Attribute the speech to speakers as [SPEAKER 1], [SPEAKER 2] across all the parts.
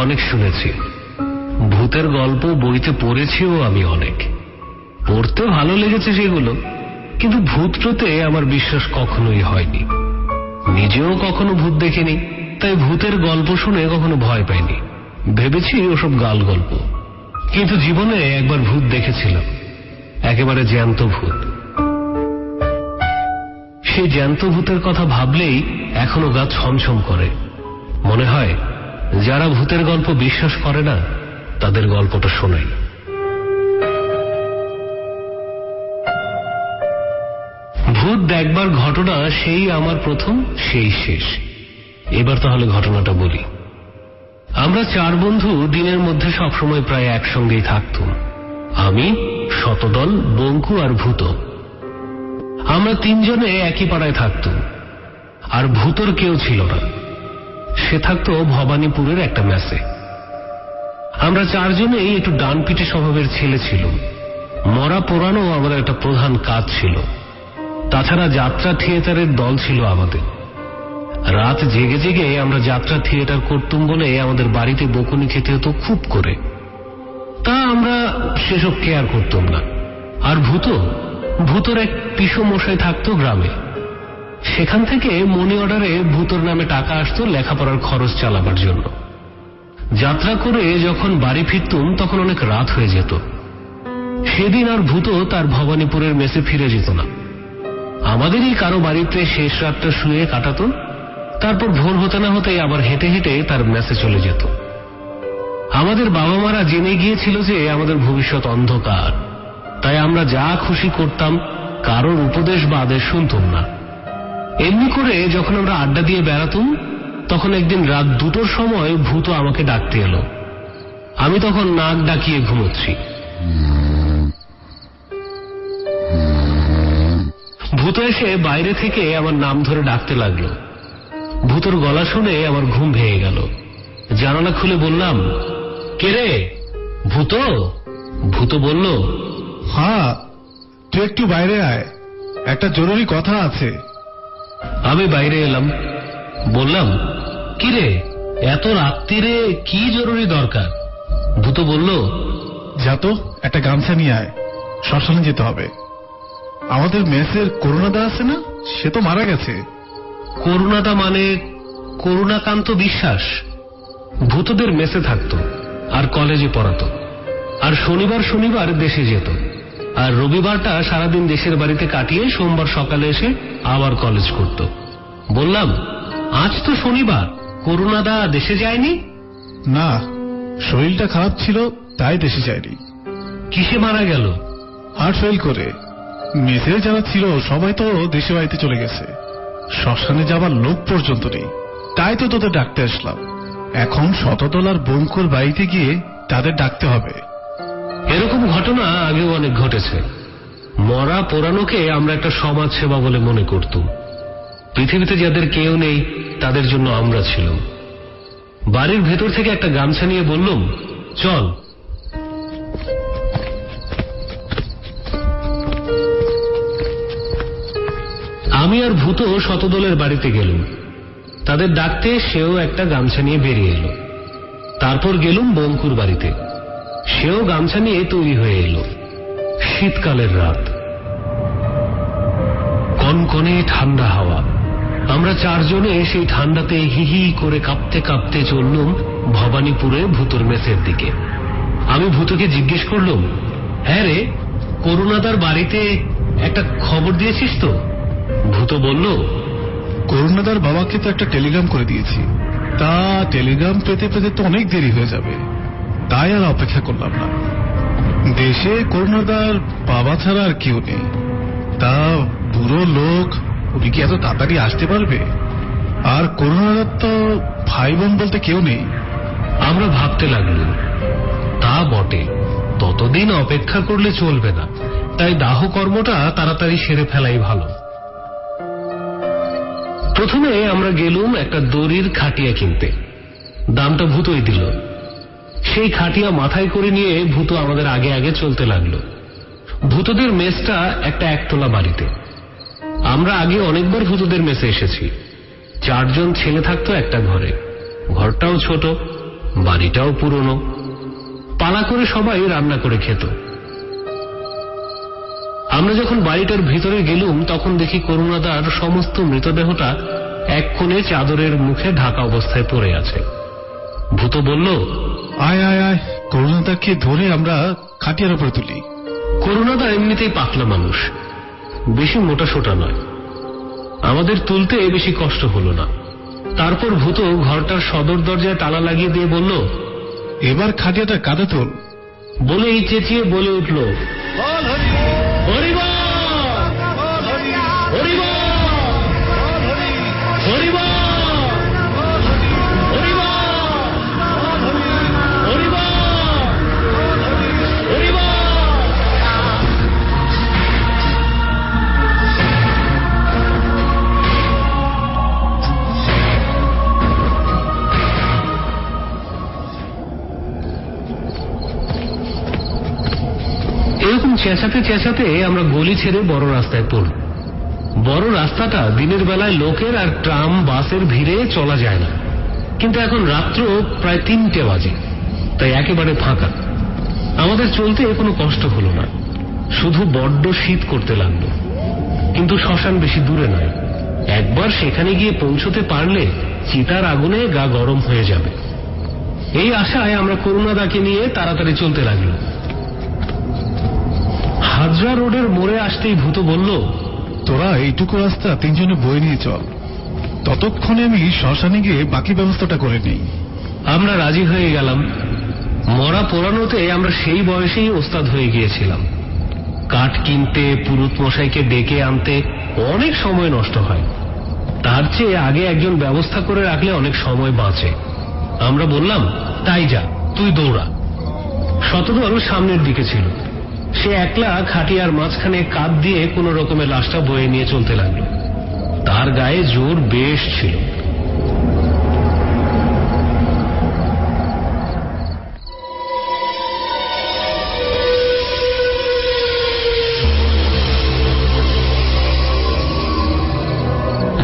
[SPEAKER 1] অনেক শুনেছি। ভূতের গল্প বইতে পড়েছিও আমি অনেক। পড়তেও ভালো লেগেছে সেগুলো, কিন্তু ভূতটাতে আমার বিশ্বাস কখনোই হয়নি। নিজেও কখনো ভূত দেখিনি, তাই ভূতের গল্প শুনে কখনো ভয় পাইনি। ভেবেছি ওসব গাল গল্প কিন্তু জীবনে একবার ভূত দেখেছিলাম। একেবারে জ্যান্ত ভূত। সেই জ্যান্ত ভূতের কথা ভাবলেই এখনও গা ছমছম করে। মনে হয় যারা ভূতের গল্প বিশ্বাস করে না, তাদের গল্পটা শোনাই। ভূত দেখবার ঘটনা সেই আমার প্রথম, সেই শেষ। এবার তাহলে ঘটনাটা বলি। আমরা চার বন্ধু দিনের মধ্যে সবসময় প্রায় একসঙ্গেই থাকতুম। আমি, শতদল, বঙ্কু আর ভূত। আমরা তিনজনে একই পাড়ায় থাকতুম। আর ভূতর কেউ ছিল না। সে থাকতো ভবানীপুরের একটা ম্যাসে আমরা চারজনেই একটু ডান পিঠে স্বভাবের ছেলে ছিল মরা পোড়ানো আমাদের একটা প্রধান কাজ ছিল। তাছাড়া যাত্রা থিয়েটারের দল ছিল আমাদের। রাত জেগে জেগে আমরা যাত্রা থিয়েটার করতুম বলে আমাদের বাড়িতে বকুনি খেতে হতো খুব করে। তা আমরা সেসব কেয়ার করতাম না। আর ভূত, ভূতর এক পিসো মশাই থাকতো গ্রামে। সেখান থেকে মনি অর্ডারে ভূতর নামে টাকা আসতো লেখাপড়ার খরচ চালাবার জন্য। যাত্রা করে যখন বাড়ি ফিরতুম, তখন অনেক রাত হয়ে যেত। সেদিন আর ভূত তার ভবানীপুরের মেসে ফিরে যেত না। আমাদেরই কারও বাড়িতে শেষ রাতটা শুয়ে কাটাতো তারপর ভোর হতে না হতেই আবার হেঁটে হেঁটে তার মেসে চলে যেত। আমাদের বাবা মারা জেনে গিয়েছিল যে আমাদের ভবিষ্যৎ অন্ধকার। তাই আমরা যা খুশি করতাম, কারোর উপদেশ বা আদেশ শুনতাম না। এমনি করে যখন আমরা আড্ডা দিয়ে বেড়াতুম, তখন একদিন রাত দুটোর সময় ভূত আমাকে ডাকতে এলো। আমি তখন নাক ডাকিয়ে ঘুমোচ্ছি। ভূত এসে বাইরে থেকে আমার নাম ধরে ডাকতে লাগল। ভূতর গলা শুনে আমার ঘুম ভেঙে গেল। জানালা খুলে বললাম, কে রে? ভূত? ভূত বলল
[SPEAKER 2] হ্যাঁ তুই একটু বাইরে আয়। একটা জরুরি কথা আছে।
[SPEAKER 1] আমি বাইরে এলাম। বললাম কি রে এত রাত্রিরে কি জরুরি দরকার? ভূত বলল
[SPEAKER 2] যা তো একটা গামছা নিয়ে আয় শ্মশানে যেতে হবে। আমাদের মেসের করুণাদা আছে না? সে তো মারা গেছে।
[SPEAKER 1] করুণাদা মানে করুণাকান্ত বিশ্বাস। ভূতদের মেসে থাকতো আর কলেজে পড়াতো আর শনিবার শনিবার দেশে যেত। আর রবিবারটা সারাদিন দেশের বাড়িতে কাটিয়ে সোমবার সকালে এসে আবার কলেজ করত। বললাম আজ তো শনিবার করুণাদা দেশে যায়নি?
[SPEAKER 2] না শরীরটা খারাপ ছিল তাই দেশে যায়নি।
[SPEAKER 1] কিসে মারা গেল?
[SPEAKER 2] হার্ট ফেল করে। মেসের যারা ছিল সবাই তো দেশে বাড়িতে চলে গেছে। শ্মশানে যাবার লোক পর্যন্ত নেই। তাই তো তোদের ডাকতে আসলাম। এখন শততলার বঙ্কুর বাড়িতে গিয়ে তাদের ডাকতে হবে।
[SPEAKER 1] এরকম ঘটনা আগেও অনেক ঘটেছে। মরা পোড়ানোকে আমরা একটা সমাজ সেবা বলে মনে করতুম। পৃথিবীতে যাদের কেউ নেই, তাদের জন্য আমরা ছিলাম। বাড়ির ভেতর থেকে একটা গামছা নিয়ে বললুম, চল। আমি আর ভূত শতদলের বাড়িতে গেলুম। তাদের ডাকতে সেও একটা গামছা নিয়ে বেরিয়ে এলো। তারপর গেলুম বঙ্কুর বাড়িতে। সেও গামছা নিয়ে তৈরি হয়ে এলো। শীতকালের রাত। কনকনে ঠান্ডা হাওয়া। আমরা চারজনে সেই ঠান্ডাতে হি হি করে কাঁপতে কাঁপতে চললুম ভবানীপুরে ভূতর মেসের দিকে। আমি ভূতকে জিজ্ঞেস করলুম হ্যাঁ রে, করুণাদার বাড়িতে একটা খবর দিয়েছিস তো? ভূত বলল,
[SPEAKER 2] করুণাদার বাবাকে তো একটা টেলিগ্রাম করে দিয়েছি। তা টেলিগ্রাম পেতে পেতে তো অনেক দেরি হয়ে যাবে। তাই আর অপেক্ষা করলাম না। দেশে করুণাদার বাবা ছাড়া আর কেউ নেই। তা বুড়ো লোক, উনি কি এত তাড়াতাড়ি আসতে পারবে? আর করুণাদার তো ভাই বোন বলতে কেউ নেই।
[SPEAKER 1] আমরা ভাবতে লাগলুম, তা বটে, ততদিন অপেক্ষা করলে চলবে না। তাই দাহ কর্মটা তাড়াতাড়ি সেরে ফেলাই ভালো। প্রথমে আমরা গেলুম একটা দড়ির খাটিয়া কিনতে। দামটা ভূতই দিল। সেই খাটিয়া মাথায় করে নিয়ে ভূত আমাদের আগে আগে চলতে লাগল। ভূতদের মেসটা একটা একতলা বাড়িতে। আমরা আগে অনেকবার ভূতদের মেসে এসেছি। চারজন ছেলে থাকতো একটা ঘরে। ঘরটাও ছোট, বাড়িটাও পুরনো। পালা করে সবাই রান্না করে খেত। আমরা যখন বাড়িটার ভিতরে গেলুম, তখন দেখি করুণাদার সমস্ত মৃতদেহটা এক কোণে চাদরের মুখে ঢাকা অবস্থায় পড়ে আছে। ভূত বলল
[SPEAKER 2] আয় আয় আয় করুণাদাকে ধরে আমরা খাটিয়ার উপরে তুলি।
[SPEAKER 1] করুণাদা এমনিতেই পাতলা মানুষ। বেশি মোটা সোটা নয়। আমাদের তুলতে বেশি কষ্ট হলো না। তারপর ভূত ঘরটার সদর দরজায় তালা লাগিয়ে দিয়ে বলল
[SPEAKER 2] এবার খাটিয়াটা কাদা তোল
[SPEAKER 1] বলেই চেঁচিয়ে বলে উঠল! এরকম চেঁচাতে চেঁচাতে আমরা গলি ছেড়ে বড় রাস্তায় পড়ল বড় রাস্তাটা দিনের বেলায় লোকের আর ট্রাম, বাসের ভিড়ে চলা যায় না। কিন্তু এখন রাত্র প্রায় তিনটে বাজে, তাই একেবারে ফাঁকা। আমাদের চলতে কোনো কষ্ট হলো না। শুধু বড্ড শীত করতে লাগল। কিন্তু শ্মশান বেশি দূরে নয়। একবার সেখানে গিয়ে পৌঁছতে পারলে চিতার আগুনে গা গরম হয়ে যাবে। এই আশায় আমরা করুণাদাকে নিয়ে তাড়াতাড়ি চলতে লাগল হাজরা রোডের মোড়ে আসতেই ভূত বলল,
[SPEAKER 2] তোরা এইটুকু রাস্তা তিনজনে বয়ে নিয়ে চল। ততক্ষণে আমি শ্মশানে গিয়ে বাকি ব্যবস্থাটা করে নিই।
[SPEAKER 1] আমরা রাজি হয়ে গেলাম। মরা পোড়ানোতে আমরা সেই বয়সেই ওস্তাদ হয়ে গিয়েছিলাম। কাঠ কিনতে, পুরুত মশাইকে ডেকে আনতে অনেক সময় নষ্ট হয়। তার চেয়ে আগে একজন ব্যবস্থা করে রাখলে অনেক সময় বাঁচে। আমরা বললাম, তাই যা, তুই দৌড়া। শতদল সামনের দিকে ছিল। সে একলা খাটিয়ার মাঝখানে কাঁধ দিয়ে কোন রকমের লাশটা বয়ে নিয়ে চলতে লাগল। তার গায়ে জোর বেশ ছিল।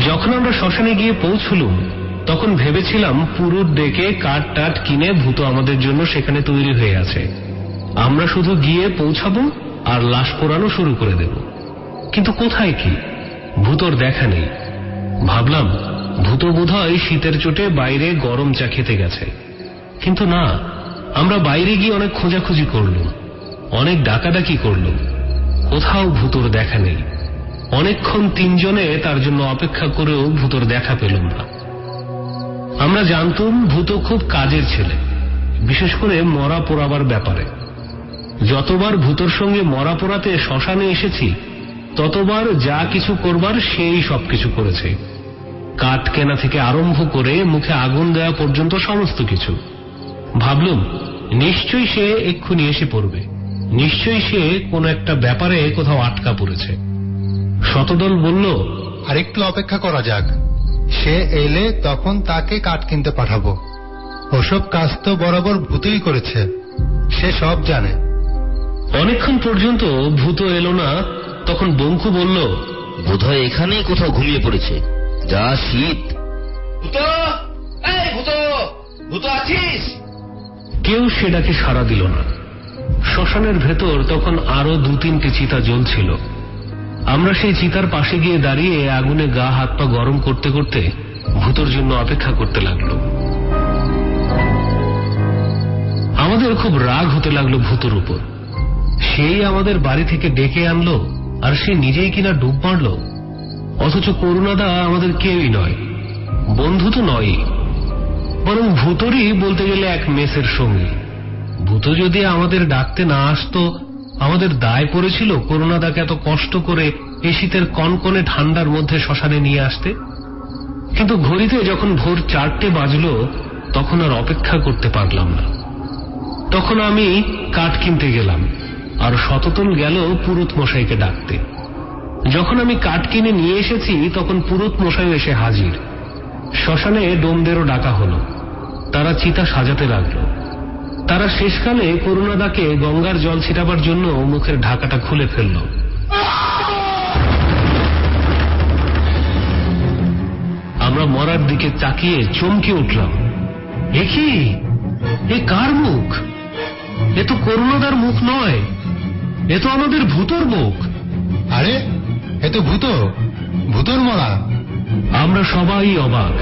[SPEAKER 1] যখন আমরা শ্মশানে গিয়ে পৌঁছলুম, তখন ভেবেছিলাম পুরুত ডেকে কাঠ টাট কিনে ভূত আমাদের জন্য সেখানে তৈরি হয়ে আছে। আমরা শুধু গিয়ে পৌঁছাবো আর লাশ পোড়ানো শুরু করে দেব। কিন্তু কোথায় কি? ভূতর দেখা নেই। ভাবলাম, ভূত বোধহয় শীতের চোটে বাইরে গরম চা খেতে গেছে। কিন্তু না, আমরা বাইরে গিয়ে অনেক খোঁজাখুঁজি করলুম, অনেক ডাকাডাকি করলুম। কোথাও ভূতর দেখা নেই। অনেকক্ষণ তিনজনে তার জন্য অপেক্ষা করেও ভূতর দেখা পেলুম না। আমরা জানতুম, ভূত খুব কাজের ছেলে, বিশেষ করে মরা পোড়াবার ব্যাপারে। যতবার ভূতর সঙ্গে মরা পোড়াতে শ্মশানে এসেছি, ততবার যা কিছু করবার সেই সবকিছু করেছে। কাঠ কেনা থেকে আরম্ভ করে মুখে আগুন দেওয়া পর্যন্ত সমস্ত কিছু। ভাবলুম, নিশ্চয়ই সে এক্ষুনি এসে পড়বে। নিশ্চয়ই সে কোনো একটা ব্যাপারে কোথাও আটকা পড়েছে। শতদল বলল,
[SPEAKER 3] আরেকটু অপেক্ষা করা যাক। সে এলে তখন তাকে কাঠ কিনতে পাঠাবো। ওসব কাজ তো বরাবর ভূতই করেছে। সে সব জানে।
[SPEAKER 1] অনেকক্ষণ পর্যন্ত ভূত এলো না তখন বঙ্কু বলল
[SPEAKER 4] বোধহয় এখানেই কোথাও ঘুমিয়ে পড়েছে। যা শীত। ভূত! এই ভূত! ভূত আছিস?
[SPEAKER 1] কেউ সেটাকে সাড়া দিল না। শ্মশানের ভেতর তখন আরও দু তিনটে চিতা জ্বলছিল। আমরা সেই চিতার পাশে গিয়ে দাঁড়িয়ে আগুনে গা হাত পা গরম করতে করতে ভূতর জন্য অপেক্ষা করতে লাগল। আমাদের খুব রাগ হতে লাগল ভূতর উপর। সেই আমাদের বাড়ি থেকে ডেকে আনলো, আর সে নিজেই কিনা ডুব মারলো। অথচ করুণাদা আমাদের কেউই নয়, বন্ধু তো নয়ই। বরং ভূতরই বলতে গেলে এক মেসের সঙ্গী। ভূত যদি আমাদের ডাকতে না আসতো, আমাদের দায় পড়েছিল করুণাদাকে এত কষ্ট করে এ শীতের কনকনে ঠান্ডার মধ্যে শ্মশানে নিয়ে আসতে। কিন্তু ঘড়িতে যখন ভোর চারটে বাজলো, তখন আর অপেক্ষা করতে পারলাম না। তখন আমি কাঠ কিনতে গেলাম। আর শততন গেল পুরুত মশাইকে ডাকতে। যখন আমি কাঠ কিনে নিয়ে এসেছি, তখন পুরুত মশাই এসে হাজির। শ্মশানে ডোমদেরও ডাকা হলো। তারা চিতা সাজাতে লাগল। তারা শেষকালে করুণাদাকে গঙ্গার জল ছিটাবার জন্য মুখের ঢাকাটা খুলে ফেলল। আমরা মরার দিকে তাকিয়ে চমকে উঠলাম। এ কি? এ কার মুখ? এ তো করুণাদার মুখ নয়। এ তো আমাদের ভূতর মুখ।
[SPEAKER 3] আরে এ তো ভূত ভূতর মরা।
[SPEAKER 1] আমরা সবাই অবাক।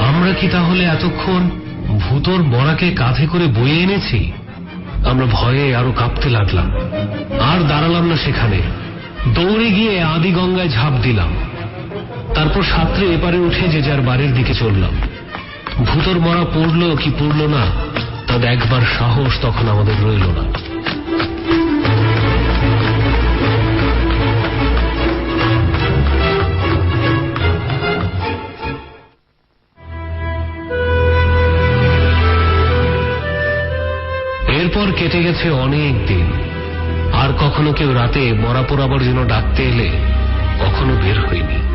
[SPEAKER 1] আমরা কি তাহলে এতক্ষণ ভূতর মরাকে কাঁধে করে বয়ে এনেছি? আমরা ভয়ে আরও কাঁপতে লাগলাম। আর দাঁড়ালাম না সেখানে। দৌড়ে গিয়ে আদি গঙ্গায় ঝাঁপ দিলাম। তারপর সাঁতরে এপারে উঠে যে যার বাড়ির দিকে চললাম। ভূতর মরা পড়ল কি পড়ল না তা দেখবার সাহস তখন আমাদের রইল না। এরপর কেটে গেছে অনেক দিন। আর কখনো কেউ রাতে মরা পোড়াবার জন্য ডাকতে এলে কখনো বের হইনি